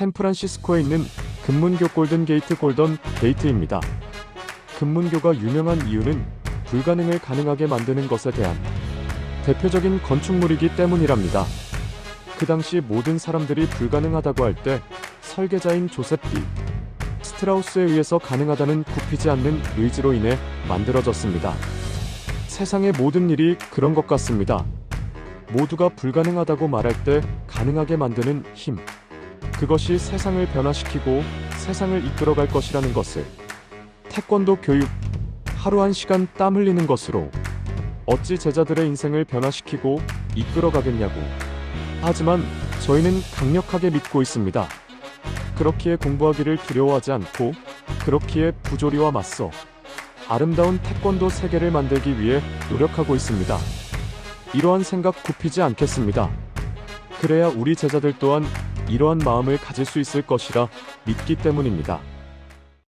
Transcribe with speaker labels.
Speaker 1: 샌프란시스코에 있는 금문교 골든 게이트 골던 게이트입니다. 금문교가 유명한 이유는 불가능을 가능하게 만드는 것에 대한 대표적인 건축물이기 때문이랍니다. 그 당시 모든 사람들이 불가능하다고 할 때 설계자인 조셉 비 스트라우스에 의해서 가능하다는 굽히지 않는 의지로 인해 만들어졌습니다. 세상의 모든 일이 그런 것 같습니다. 모두가 불가능하다고 말할 때 가능하게 만드는 힘. 그것이 세상을 변화시키고 세상을 이끌어갈 것이라는 것을. 태권도 교육. 하루 한 시간 땀 흘리는 것으로. 어찌 제자들의 인생을 변화시키고 이끌어가겠냐고. 하지만 저희는 강력하게 믿고 있습니다. 그렇기에 공부하기를 두려워하지 않고, 그렇기에 부조리와 맞서 아름다운 태권도 세계를 만들기 위해 노력하고 있습니다. 이러한 생각 굽히지 않겠습니다. 그래야 우리 제자들 또한 이러한 마음을 가질 수 있을 것이라 믿기 때문입니다.